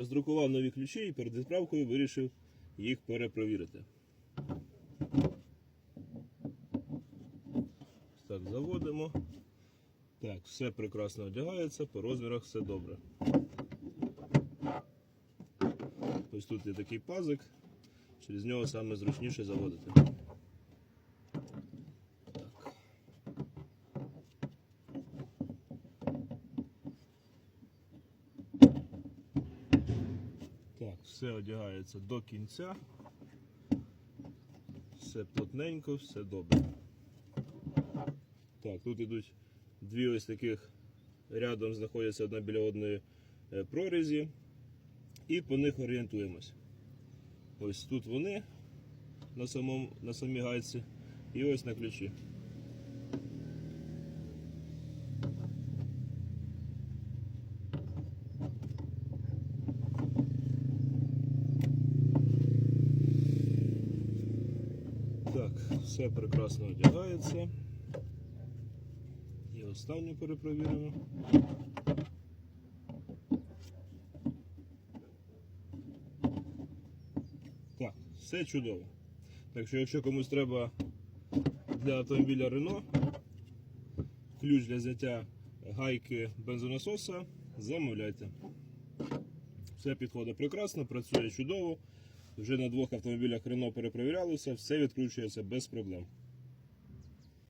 Роздрукував нові ключі і перед відправкою вирішив їх перепровірити. Так, заводимо. Так, все прекрасно одягається, по розмірах все добре. Ось тут є такий пазик, через нього саме зручніше заводити. Так, все одягається до кінця. Все плотненько, все добре. Так, тут ідуть дві ось таких рядом знаходяться одна біля одної е, прорізі. І по них орієнтуємось. Ось тут вони на, самому, на самій гайці і ось на ключі. Так, все прекрасно одягається. І останню перепровіримо. Так, все чудово. Так що, якщо комусь треба для автомобіля Renault ключ для взяття гайки бензонасоса, замовляйте. Все підходить прекрасно, працює чудово. Вже на двох автомобілях Рено перепровірялося, все відкручується без проблем.